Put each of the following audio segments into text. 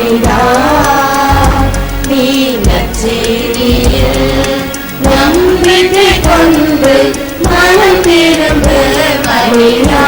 மனிதா நீ நற்செய்தியில் நம்பிக்கை கொண்டு மனம் திரும்ப மனிதா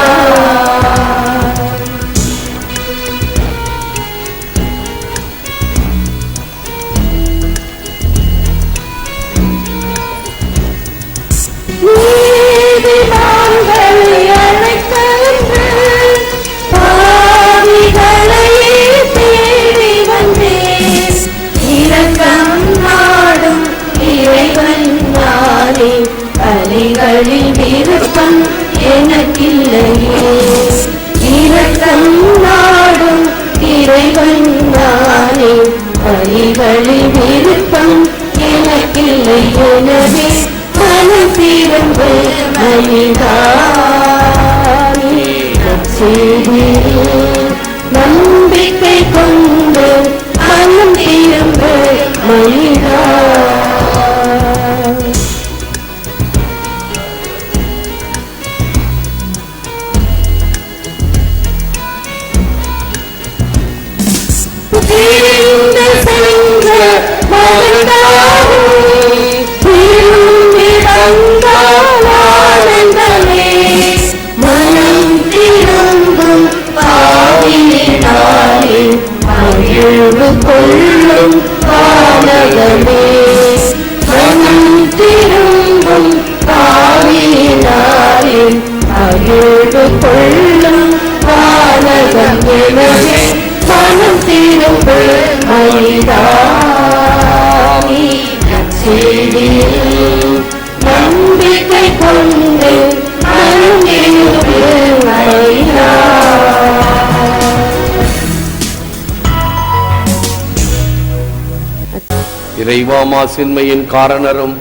இறைவாமா சின்மையின் காரணரும்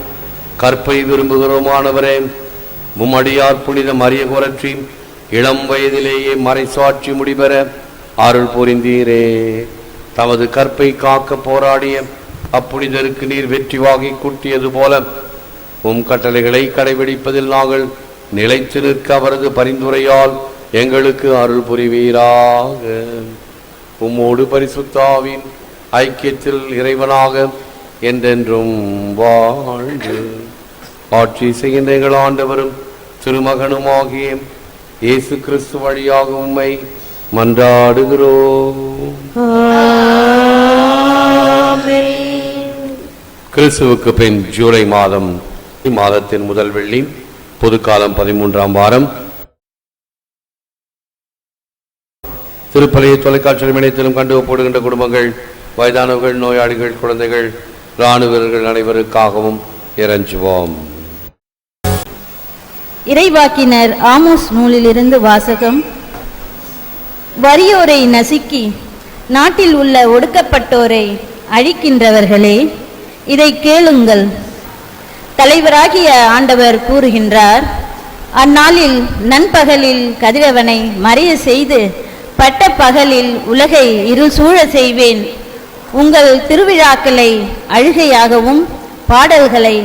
கற்பை விரும்புகிறோமானவரே மும்மடியார் புனித மரிய குரற்றி இளம் வயதிலேயே மறைசாட்சி முடிபெற அருள் புரிந்தீரே. தமது கற்பை காக்க போராடிய அப்புனிதருக்கு நீர் வெற்றி வாகி கூட்டியது போல உம் கட்டளைகளை கடைபிடிப்பதில் நாங்கள் நிலைத்து நிற்க அவரது பரிந்துரையால் எங்களுக்கு அருள் புரிவீராக. உம்மோடு பரிசுத்தாவின் ஐக்கியத்தில் இறைவனாக என்றென்றும் வாழ்ந்து ஆட்சி செய்கின்ற எங்கள் ஆண்டவரும் திருமகனுமாகிய இயேசு கிறிஸ்து வழியாக உண்மை மன்றாடுகிறோம். கிறிஸ்துவுக்கு பின் ஜூலை மாதம் மாதத்தின் முதல் வெள்ளி பொதுக்காலம் பதிமூன்றாம் வாரம். திருப்பலையை தொலைக்காட்சியிலும் இணையத்திலும் கண்டு போடுகின்ற குடும்பங்கள் வயதானவர்கள் நோயாளிகள் குழந்தைகள் இராணுவர்கள் அனைவருக்காகவும் இறஞ்சுவோம். இறைவாக்கினர் ஆமோஸ் நூலிலிருந்து வாசகம். வறியோரை நசுக்கி நாட்டில் உள்ள ஒடுக்கப்பட்டோரை அழிக்கின்றவர்களே இதை கேளுங்கள். தலைவராகிய ஆண்டவர் கூறுகின்றார் அந்நாளில் நண்பகலில் கதிரவனை மறைய செய்து பட்ட பகலில் உலகை இருள் சூழ செய்வேன். உங்கள் திருவிழாக்களை அழுகையாகவும் பாடல்களை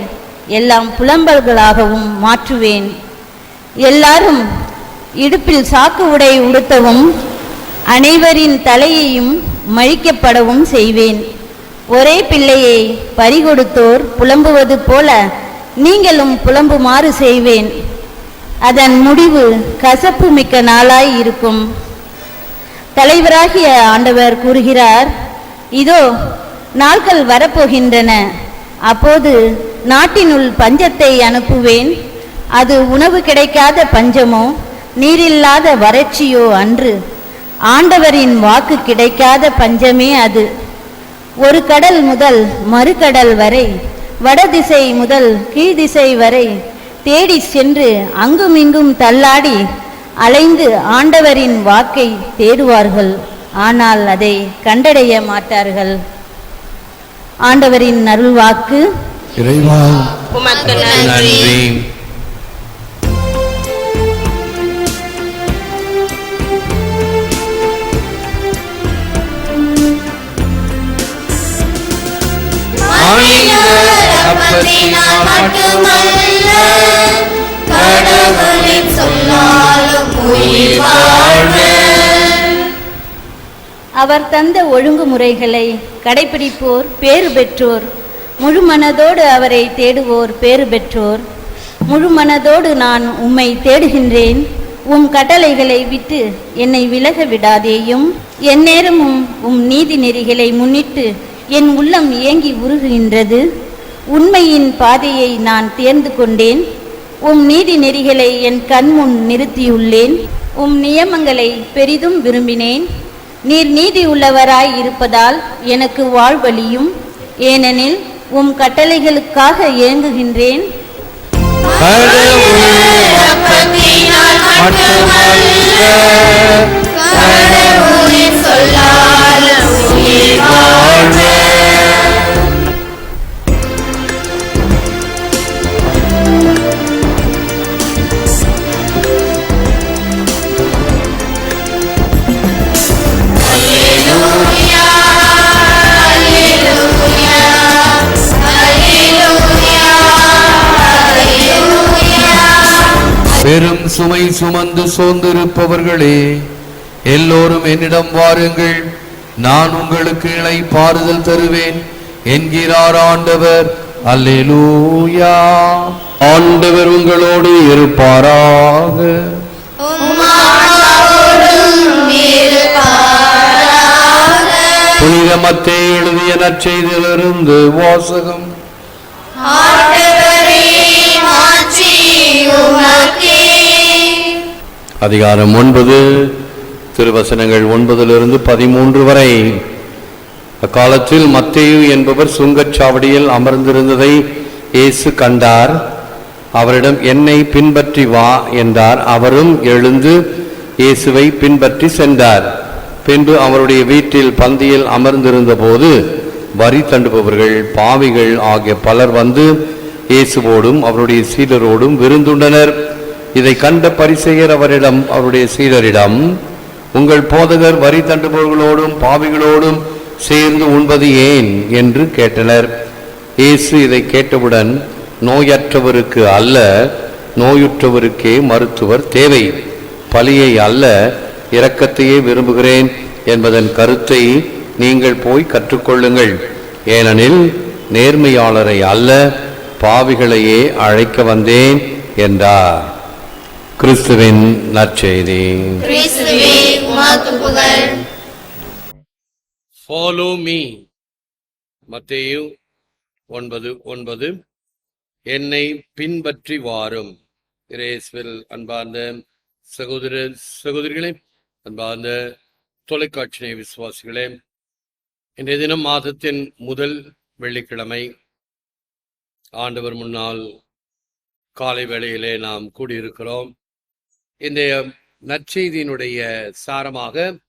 எல்லாம் புலம்பல்களாகவும் மாற்றுவேன். எல்லாரும் இடுப்பில் சாக்கு உடை உடுத்தவும் அனைவரின் தலையையும் மழிக்கப்படவும் செய்வேன். ஒரே பிள்ளையை பறிகொடுத்தோர் புலம்புவது போல நீங்களும் புலம்புமாறு செய்வேன். அதன் முடிவு கசப்பு மிக்க நாளாய் இருக்கும். தலைவராகிய ஆண்டவர் கூறுகிறார் இதோ நாட்கள் வரப்போகின்றன. அப்போது நாட்டினுள் பஞ்சத்தை அனுப்புவேன். அது உணவு கிடைக்காத பஞ்சமோ நீரில்லாத வறட்சியோ அன்று. ஆண்டவரின் வாக்கு கிடைக்காத பஞ்சமே அது. ஒரு கடல் முதல் மறுகடல் வரை வடதிசை முதல் கீழ்திசை வரை தேடி சென்று அங்குமிங்கும் தள்ளாடி அலைந்து ஆண்டவரின் வாக்கை தேடுவார்கள். ஆனால் அதை கண்டடைய மாட்டார்கள். ஆண்டவரின் மட்டுமல்ல கடவுளின் சொல்லாலும் உயிர் வாழ்க. அவர் தந்த ஒழுங்குமுறைகளை கடைபிடிப்போர் பேறு பெற்றோர். முழு மனதோடு அவரை தேடுவோர் பேறு பெற்றோர். முழு மனதோடு நான் உம்மை தேடுகின்றேன். உம் கட்டளைகளை விட்டு என்னை விலக விடாதேயும். எந்நேரமும் உம் நீதி நெறிகளை முன்னிட்டு என் உள்ளம் ஏங்கி உருகுகின்றது. உண்மையின் பாதையை நான் தேர்ந்து கொண்டேன். உம் நீதி நெறிகளை என் கண்முன் நிறுத்தியுள்ளேன். உம் நியமங்களை பெரிதும் விரும்பினேன். நீர் நீதி உள்ளவராய் இருப்பதால் எனக்கு வாழ்வழியும். ஏனெனில் உம் கட்டளைகளுக்காக ஏங்குகின்றேன். கடவுளின் உயிர் சுமை சுமந்து சோர்ந்திருப்பவர்களே எல்லோரும் என்னிடம் வாருங்கள். நான் உங்களுக்கு இணை பாறுதல் தருவேன் என்கிறார் ஆண்டவர். அல்லேலூயா. ஆண்டவர் உங்களோடு இருப்பாராக. புனித மத்தே எழுதிய நற்செய்தியிலிருந்து வாசகம். ஆண்டவரே மாட்சி உமக்கே அதிகாரம் ஒன்பது திருவசனங்கள் ஒன்பதிலிருந்து பதிமூன்று வரை. அக்காலத்தில் மத்தேயு என்பவர் சுங்கச்சாவடியில் அமர்ந்திருந்ததை இயேசு கண்டார். அவரிடம் என்னை பின்பற்றி வா என்றார். அவரும் எழுந்து இயேசுவை பின்பற்றி சென்றார். பின்பு அவருடைய வீட்டில் பந்தியில் அமர்ந்திருந்த போது வரி தண்டுபவர்கள் பாவிகள் ஆகிய பலர் வந்து இயேசுவோடும் அவருடைய சீடரோடும் விருந்துண்டனர். இதை கண்ட பரிசெயர் அவரிடம் அவருடைய சீடரிடம் உங்கள் போதகர் வரி தண்டுபவர்களோடும் பாவிகளோடும் சேர்ந்து உண்பது ஏன்? என்று கேட்டனர். இயேசு இதை கேட்டவுடன் நோயற்றவருக்கு அல்ல நோயுற்றவருக்கே மருத்துவர் தேவை. பலியை அல்ல இரக்கத்தையே விரும்புகிறேன் என்பதன் கருத்தை நீங்கள் போய் கற்றுக்கொள்ளுங்கள். ஏனெனில் நேர்மையாளரை அல்ல பாவிகளையே அழைக்க வந்தேன் என்றார். கிறிஸ்துவின் நற்செய்தி. ஃபாலோ மீ மத்தேயு ஒன்பது ஒன்பது. என்னை பின்பற்றி வாரும். இரேஸ்வில் அன்பார்ந்த சகோதர சகோதரிகளே அன்பார்ந்த தொலைக்காட்சி விசுவாசிகளே இன்றைய தினம் மாதத்தின் முதல் வெள்ளிக்கிழமை. ஆண்டவர் முன்னால் காலை வேளையிலே நாம் கூடியிருக்கிறோம். இன்றைய நற்செய்தியினுடைய சாரமாக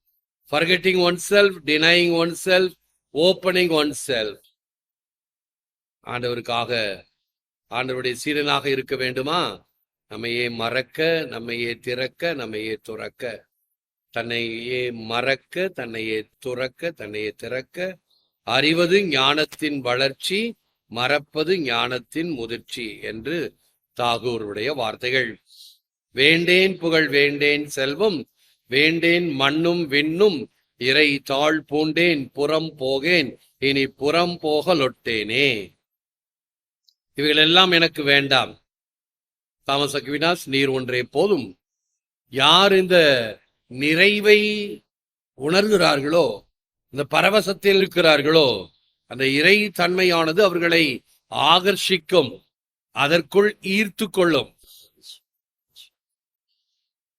forgetting oneself denying oneself opening oneself ஆண்டவருக்காக ஆண்டவருடைய சீடனாக இருக்க வேண்டுமா? நம்மையே மறக்க நம்மையே திறக்க நம்மையே துறக்க. தன்னையே மறக்க தன்னையே துறக்க தன்னையே திறக்க. அறிவது ஞானத்தின் வளர்ச்சி மறப்பது ஞானத்தின் முதிர்ச்சி என்று தாகூருடைய வார்த்தைகள். வேண்டேன் புகழ் வேண்டேன் செல்வம் வேண்டேன் மண்ணும் விண்ணும் இறை தாழ் பூண்டேன் புறம் போகேன் இனி புறம் போகலொட்டேனே இவைகளெல்லாம் எனக்கு வேண்டாம். தாமஸ் அக்வினாஸ் நீர் ஒன்றே போதும். யார் இந்த நிறைவை உணர்கிறார்களோ இந்த பரவசத்தில் இருக்கிறார்களோ அந்த இறை தன்மையானது அவர்களை ஆகர்ஷிக்கும் அதற்குள் ஈர்த்து கொள்ளும்.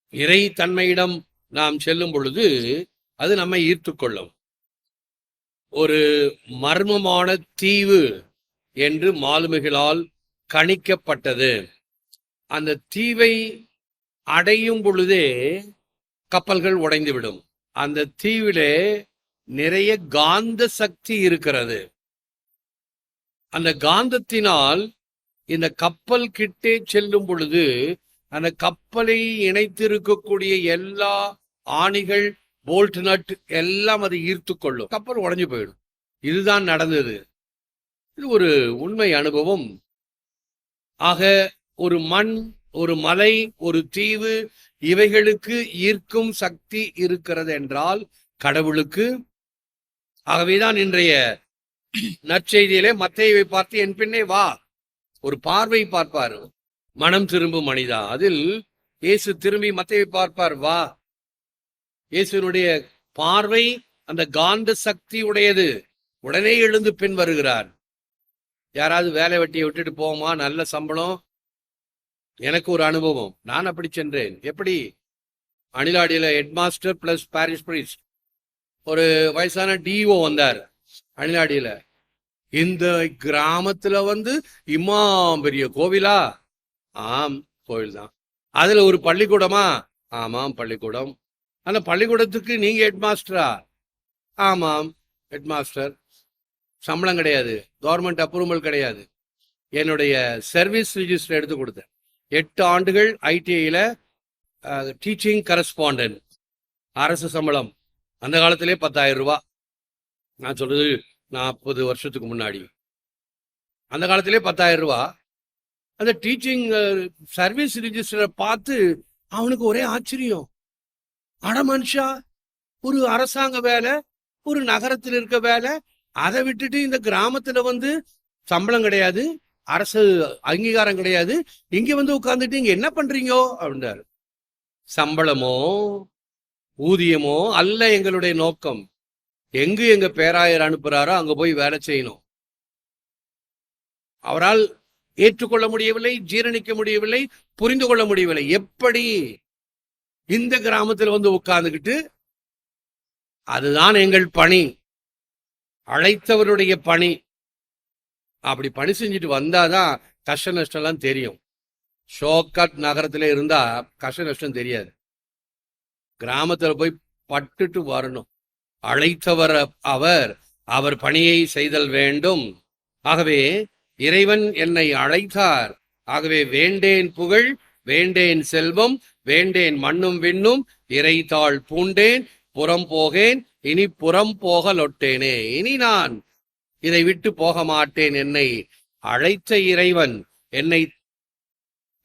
இறை தன்மையிடம் நாம் செல்லும் பொழுது அது நம்மை ஈர்த்து கொள்ளும். ஒரு மர்மமான தீவு என்று மாலுமிகளால் கணிக்கப்பட்டது. அந்த தீவை அடையும் பொழுதே கப்பல்கள் உடைந்துவிடும். அந்த தீவிலே நிறைய காந்த சக்தி இருக்கிறது. அந்த காந்தத்தினால் இந்த கப்பல் கிட்டே செல்லும் பொழுது அந்த கப்பலை இணைத்திருக்கக்கூடிய எல்லா ஆணிகள் போல்ட் நட் எல்லாம் அதை ஈர்த்து கொள்ளும். கப்பல் உடைஞ்சு போயிடும். இதுதான் நடந்தது. இது ஒரு உண்மை அனுபவம். ஆக ஒரு மண் ஒரு மலை ஒரு தீவு இவைகளுக்கு ஈர்க்கும் சக்தி இருக்கிறது என்றால் கடவுளுக்கு ஆகவேதான் இன்றைய நற்செய்தியிலே மத்தையை பார்த்து என் பின்னே வா. ஒரு பார்வை பார்ப்பார். மனம் திரும்பும் மனிதா. அதில் இயேசு திரும்பி மத்தையை பார்ப்பார் வா. இயேசுனுடைய பார்வை அந்த காந்த சக்தி உடையது உடனே எழுந்து பின் வருகிறார். யாராவது வேலை வெட்டியை விட்டுட்டு போவோமா? நல்ல சம்பளம். எனக்கு ஒரு அனுபவம். நான் அப்படி சென்றேன். எப்படி? அணிலாடியில ஹெட்மாஸ்டர் பிளஸ் பாரிஸ் பிரிஸ் ஒரு வயசான டிஓ வந்தார் அணிலாடியில. இந்த கிராமத்துல வந்து இம்மா பெரிய கோவிலா? ஆம் கோயில் தான் அதுல ஒரு பள்ளிக்கூடமா? ஆமாம் பள்ளிக்கூடம். அந்த பள்ளிக்கூடத்துக்கு நீங்க ஹெட்மாஸ்டரா? ஆமாம் ஹெட்மாஸ்டர். சம்பளம் கிடையாது. கவர்மெண்ட் அப்ரூவல் கிடையாது. என்னுடைய சர்வீஸ் ரிஜிஸ்டர் எடுத்து கொடுத்தேன். எட்டு ஆண்டுகள் ஐடிஐயில் டீச்சிங் கரஸ்பாண்டன்ட். அரசு சம்பளம். அந்த காலத்திலே பத்தாயிரம் ரூபா. நான் சொல்றது நாற்பது வருஷத்துக்கு முன்னாடி. அந்த காலத்திலே பத்தாயிரம் ரூபா. அந்த டீச்சிங் சர்வீஸ் ரிஜிஸ்டரை பார்த்து அவனுக்கு ஒரே ஆச்சரியம். அட மனுஷா ஒரு அரசாங்க வேலை ஒரு நகரத்தில் இருக்க வேலை அதை விட்டுட்டு இந்த கிராமத்துல வந்து சம்பளம் கிடையாது அரசு அங்கீகாரம் கிடையாது இங்க வந்து உட்கார்ந்துட்டு இங்க என்ன பண்றீங்கோ? அப்படின்றாரு. சம்பளமோ ஊதியமோ அல்ல எங்களுடைய நோக்கம். எங்கு எங்க பேராயர் அனுப்புறாரோ அங்க போய் வேலை செய்யணும். அவரால் ஏற்றுக்கொள்ள முடியவில்லை ஜீரணிக்க முடியவில்லை புரிந்து கொள்ள முடியவில்லை. எப்படி? இந்த கிராமத்தில் வந்து உட்கார்ந்துக்கிட்டு அதுதான் எங்கள் பணி. அழைத்தவருடைய பணி. அப்படி பணி செஞ்சுட்டு வந்தாதான் கஷ்ட நஷ்டம்லாம் தெரியும். ஷோக்கட் நகரத்துல இருந்தா கஷ்ட நஷ்டம் தெரியாது. கிராமத்துல போய் பட்டுட்டு வரணும். அழைத்தவர் அவர் அவர் பணியை செய்தல் வேண்டும். ஆகவே இறைவன் என்னை அழைத்தார். ஆகவே வேண்டேன் புகழ் வேண்டேன் செல்வம் வேண்டேன் மண்ணும் விண்ணும் இறைத்தாள் பூண்டேன் புறம் போகேன் இனி புறம் போக லொட்டேனே இனி நான் இதை விட்டு போக மாட்டேன் என்னை அழைத்த இறைவன் என்னை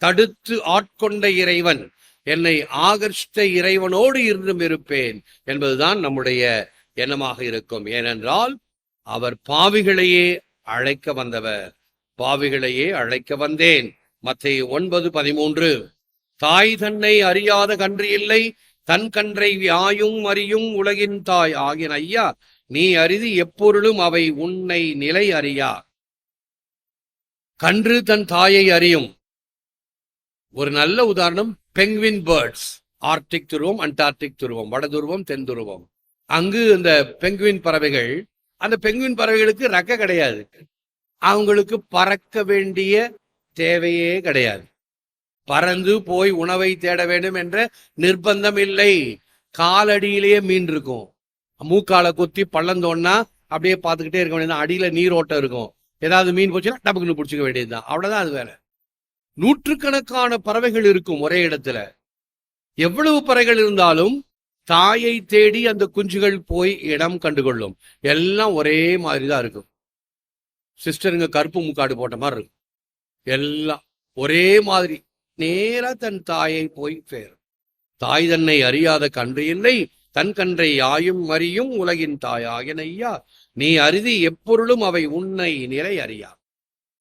தடுத்து ஆட்கொண்ட இறைவன் என்னை ஆகர்ஷ்ட இறைவனோடு இருந்தும் இருப்பேன் என்பதுதான் நம்முடைய எண்ணமாக இருக்கும். ஏனென்றால் அவர் பாவிகளையே அழைக்க வந்தவர். பாவிகளையே அழைக்க வந்தேன். மத்திய ஒன்பது பதிமூன்று. தாய் தன்னை அறியாத கன்று இல்லை தன் கன்றை வியாயும் அறியும் உலகின் தாய் ஆகின ஐயா நீ அறிது எப்பொருளும் அவை உன்னை நிலை அறியா. கன்று தன் தாயை அறியும். ஒரு நல்ல உதாரணம் பெங்குவின் பேர்ட்ஸ் ஆர்டிக் துருவம் அண்டார்டிக் துருவம் வட துருவம் தென் துருவம். அங்கு இந்த பெங்குவின் பறவைகள் அந்த பெங்குவின் பறவைகளுக்கு ரக்க கிடையாது. அவங்களுக்கு பறக்க வேண்டிய தேவையே கிடையாது. பறந்து போய் உணவை தேட வேண்டும் என்ற நிர்பந்தம் இல்லை. காலடியிலேயே மீன் இருக்கும். மூக்கால கொத்தி பள்ளம் அப்படியே பார்த்துக்கிட்டே இருக்க வேண்டியது அடியில நீரோட்டம் இருக்கும். ஏதாவது மீன் போச்சுன்னா டபக்குன்னு பிடிச்சிக்க வேண்டியதுதான். அவ்வளவுதான் அது வேலை நூற்றுக்கணக்கான பறவைகள் இருக்கும் ஒரே இடத்துல. எவ்வளவு பறவைகள் இருந்தாலும் தாயை தேடி அந்த குஞ்சுகள் போய் இடம் கண்டுகொள்ளும். எல்லாம் ஒரே மாதிரி தான் இருக்கும். சிஸ்டருங்க கருப்பு முக்காடு போட்ட மாதிரி இருக்கும். எல்லாம் ஒரே மாதிரி. நேராக தன் தாயை போய் சேரும். தாய் தன்னை அறியாத கன்று இல்லை. தன் கன்றை யாயும் அறியும் உலகின் தாயாகின ஐயா. நீ அருதி எப்பொருளும் அவை உன்னை நிலை அறியா.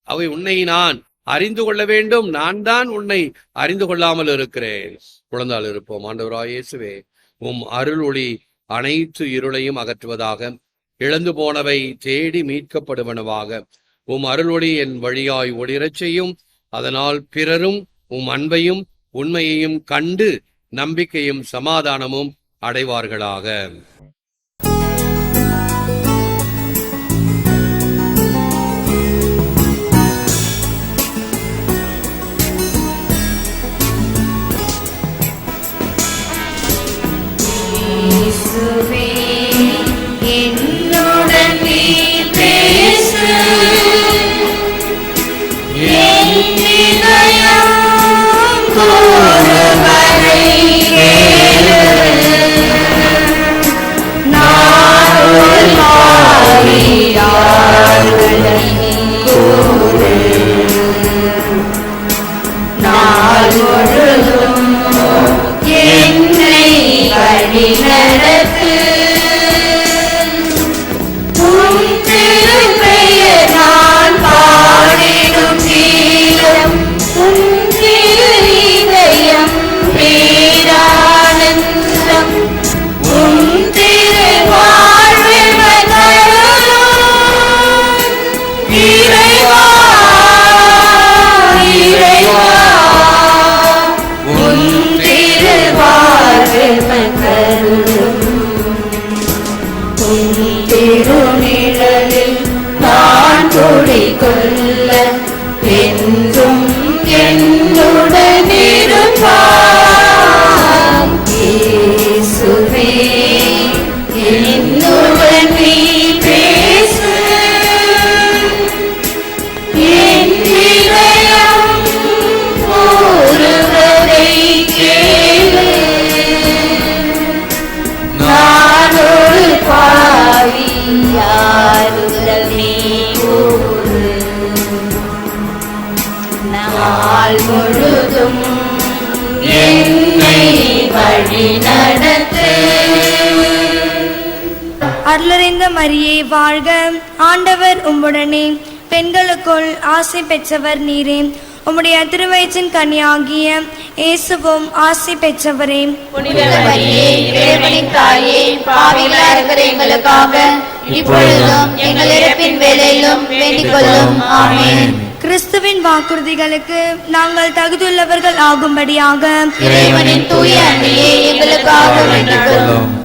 அவை உன்னை நான் அறிந்து கொள்ள வேண்டும். நான் தான் உன்னை அறிந்து கொள்ளாமல் இருக்கிறேன். குழந்தால் இருப்போம். ஆண்டவராயேசுவே உம் அருள் ஒளி அனைத்து இருளையும் அகற்றுவதாக இழந்து போனவை தேடி மீட்கப்படுவனவாக. உம் அருளொளி என் வழியாய் ஒளிரச் செய்யும். அதனால் பிறரும் உம் அன்பையும் உண்மையையும் கண்டு நம்பிக்கையும் சமாதானமும் அடைவார்களாக. to Amen. அருளறிந்த மரியே வாழ்க. ஆண்டவர் உம்முடனே. பெண்களுக்குள் ஆசை பெற்றவர் நீரே. உம்முடைய திருவயிற்றின் கனியாகிய இயேசுவும் ஆசை பெற்றவரே. கிறிஸ்துவின் வாக்குறுதிகளுக்கு நாங்கள் தகுதியுள்ளவர்கள் ஆகும்படியாக இறைவனின் தூய அன்னையே எங்களுக்காக வேண்டிக் கொள்ளும்